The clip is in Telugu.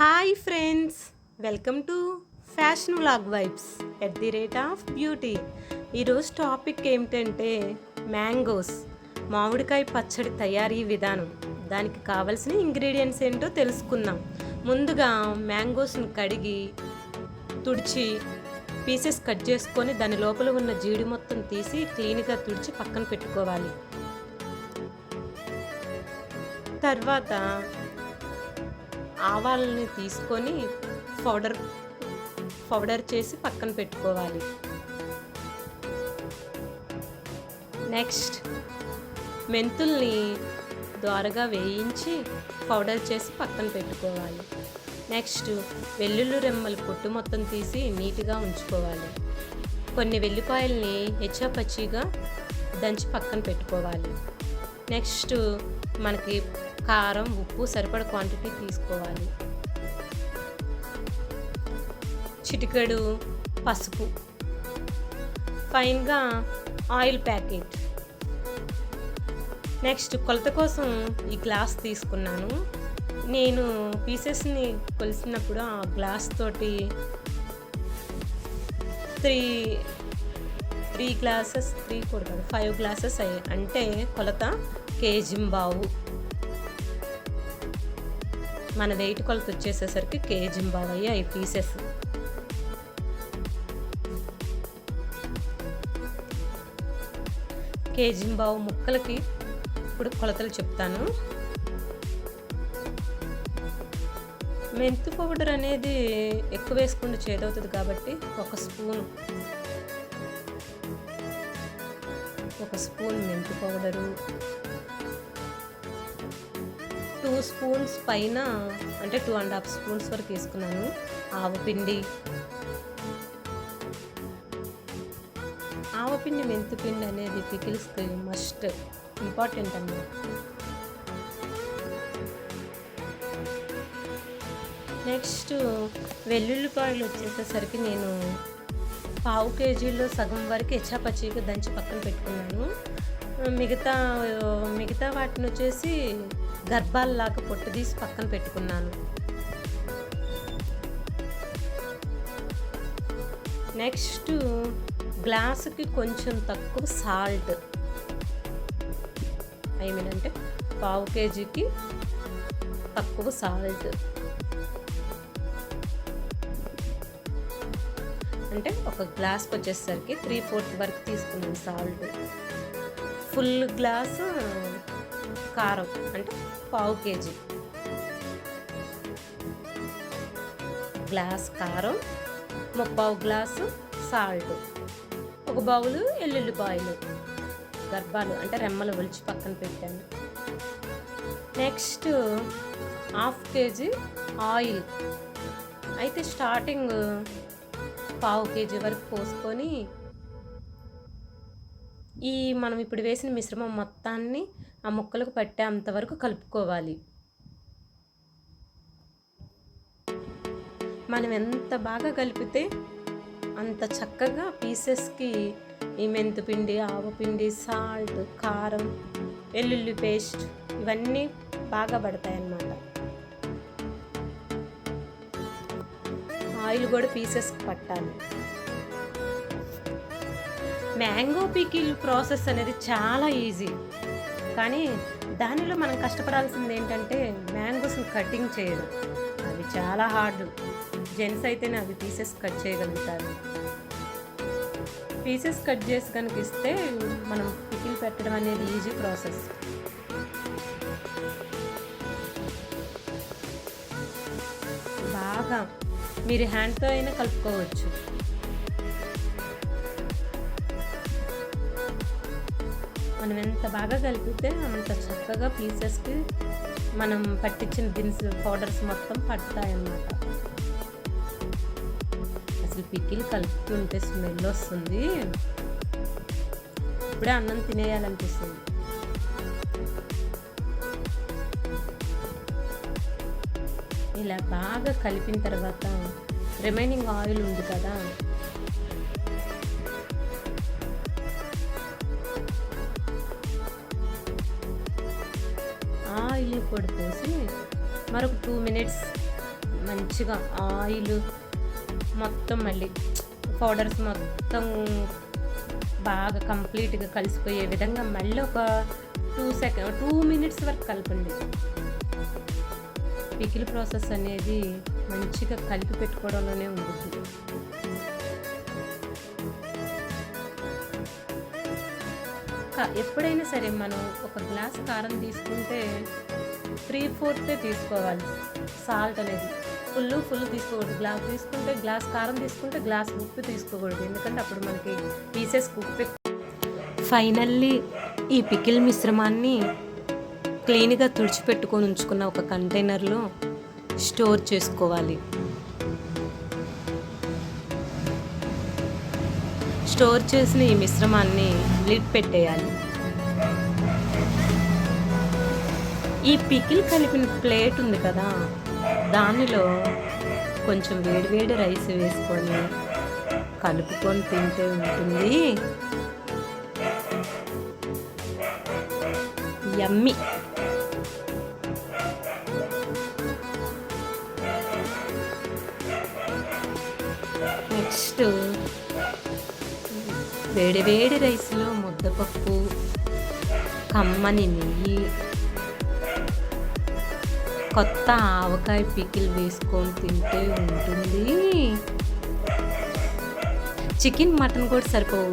Hi friends welcome to fashion vlog vibes at the rate of beauty. ఈరోజు టాపిక్ ఏమిటంటే మ్యాంగోస్ మామిడికాయ పచ్చడి తయారీ విధానం. దానికి కావలసిన ఇంగ్రీడియంట్స్ ఏంటో తెలుసుకుందాం. ముందుగా మ్యాంగోస్ని కడిగి తుడిచి పీసెస్ కట్ చేసుకొని దాని లోపల ఉన్న జీడి మొత్తం తీసి క్లీన్గా తుడిచి పక్కన పెట్టుకోవాలి. తర్వాత ఆవాలని తీసుకొని పౌడర్ పౌడర్ చేసి పక్కన పెట్టుకోవాలి. నెక్స్ట్ మెంతుల్ని ద్వారగా వేయించి పౌడర్ చేసి పక్కన పెట్టుకోవాలి. నెక్స్ట్ వెల్లుల్లి రెమ్మలు పొట్టు మొత్తం తీసి నీట్గా ఉంచుకోవాలి. కొన్ని వెల్లిపాయల్ని హెచ్చాపచ్చిగా దంచి పక్కన పెట్టుకోవాలి. నెక్స్ట్ మనకి కారం ఉప్పు సరిపడ క్వాంటిటీ తీసుకోవాలి. చిటికెడు పసుపు. ఫైన్గా ఆయిల్ ప్యాకెట్ నెక్స్ట్ కొలత కోసం ఈ గ్లాస్ తీసుకున్నాను. నేను పీసెస్ని కొలిసినప్పుడు ఆ గ్లాస్ తోటి త్రీ త్రీ గ్లాసెస్ త్రీ కూడా ఫైవ్ గ్లాసెస్ అయ్యాయి. అంటే కొలత కేజింబావు. మన వెయిట్ కొలత వచ్చేసేసరికి కేజింబావు అవి పీసెస్. కేజింబావు ముక్కలకి ఇప్పుడు కొలతలు చెప్తాను. మెంతు పౌడర్ అనేది ఎక్కువ వేసుకుంటే చేదవుతుంది కాబట్టి ఒక స్పూన్ ఒక స్పూన్ మెంతు పౌడరు టూ స్పూన్స్ పైన అంటే టూ అండ్ హాఫ్ స్పూన్స్ వరకు వేసుకున్నాను ఆవపిండి ఆవపిండి మెంతిపిండి అనేది పికిల్స్కి మస్ట్ ఇంపార్టెంట్ అన్నమాట నెక్స్ట్ వెల్లుల్లిపాయలు వచ్చేసేసరికి నేను పావు కేజీలో సగం వరకు హెచ్చాపచ్చిగా దంచి పక్కన పెట్టుకున్నాను. మిగతా మిగతా వాటిని వచ్చేసి గర్భాల్లాగా పొట్టు తీసి పక్కన పెట్టుకున్నాను. నెక్స్ట్ గ్లాసుకి కొంచెం తక్కువ సాల్ట్. ఐ మీన్ అంటే పావు కేజీకి తక్కువ సాల్ట్. అంటే ఒక గ్లాస్కి వచ్చేసరికి త్రీ ఫోర్త్ వరకు తీసుకున్నాను సాల్ట్. ఫుల్ గ్లాసు కారం అంటే పావు కేజీ. గ్లాస్ కారం ముప్పావు గ్లాసు సాల్ట్ ఒక బౌలు ఎల్లుల్లిపాయలు గర్భాలు అంటే రెమ్మలు ఒలిచి పక్కన పెట్టాను. Next half kg oil. అయితే స్టార్టింగ్ పావు కేజీ వరకు పోసుకొని ఈ మనం ఇప్పుడు వేసిన మిశ్రమం మొత్తాన్ని ఆ ముక్కలకు పట్టే అంతవరకు కలుపుకోవాలి. మనం ఎంత బాగా కలిపితే అంత చక్కగా పీసెస్కి ఈ మెంతుపిండి ఆవపిండి సాల్ట్ కారం వెల్లుల్లి పేస్ట్ ఇవన్నీ బాగా పడతాయి అన్నమాట ఆయిల్ కూడా పీసెస్కి పట్టాలి. మ్యాంగో పికిల్ ప్రాసెస్ అనేది చాలా ఈజీ. కానీ దానిలో మనం కష్టపడాల్సింది ఏంటంటే మ్యాంగోస్ని కటింగ్ చేయడం. అవి చాలా హార్డ్. జెంట్స్ అయితేనే అవి పీసెస్ కట్ చేయగలుగుతారు. పీసెస్ కట్ చేసి కనుక ఇస్తే మనం పికిల్ పెట్టడం అనేది ఈజీ ప్రాసెస్. బాగా మీరు హ్యాండ్తో అయినా కలుపుకోవచ్చు. మనం ఎంత బాగా కలిపితే అంత చక్కగా పీసెస్కి మనం పట్టించిన దినుసు పౌడర్స్ మొత్తం పడతాయన్నమాట. అసలు పికిల్ కలుపుతుంటే స్మెల్ వస్తుంది. ఇప్పుడే అన్నం తినేయాలనిపిస్తుంది. ఇలా బాగా కలిపిన తర్వాత రిమైనింగ్ ఆయిల్ ఉంది కదా ఆయిల్ పొడి పోసి మరొక టూ మినిట్స్ మంచిగా ఆయిల్ మొత్తం మళ్ళీ పౌడర్స్ మొత్తం బాగా కంప్లీట్గా కలిసిపోయే విధంగా మళ్ళీ ఒక టూ సెకండ్ టూ మినిట్స్ వరకు కలపండి. పికిల్ ప్రాసెస్ అనేది మంచిగా కలిపి పెట్టుకోవడంలోనే ఉంటుంది. ఎప్పుడైనా సరే మనం ఒక గ్లాస్ కారం తీసుకుంటే త్రీ ఫోర్తే తీసుకోవాలి. సాల్ట్ అనేది. ఫుల్ ఫుల్ తీసుకోకూడదు. గ్లాస్ తీసుకుంటే గ్లాస్ కారం తీసుకుంటే గ్లాస్ ఉప్పు తీసుకోకూడదు. ఎందుకంటే అప్పుడు మనకి పీసెస్ ఉప్పు ఫైనల్లీ ఈ పికిల్ మిశ్రమాన్ని క్లీన్గా తుడిచిపెట్టుకొని ఉంచుకున్న ఒక కంటైనర్లో స్టోర్ చేసుకోవాలి. స్టోర్ చేసిన ఈ మిశ్రమాన్ని లిడ్ పెట్టేయాలి. ఈ పికిల్ కలిపిన ప్లేట్ ఉంది కదా దానిలో కొంచెం వేడివేడి రైస్ వేసుకొని కలుపుకొని తింటే ఉంటుంది. యమ్మి! నెక్స్ట్ వేడి వేడి రైస్లో ముద్దపప్పు కమ్మని నెయ్యి కొత్త ఆవకాయ పికిల్ వేసుకొని తింటే ఉంటుంది. చికెన్ మటన్ కూడా సరిపోవు.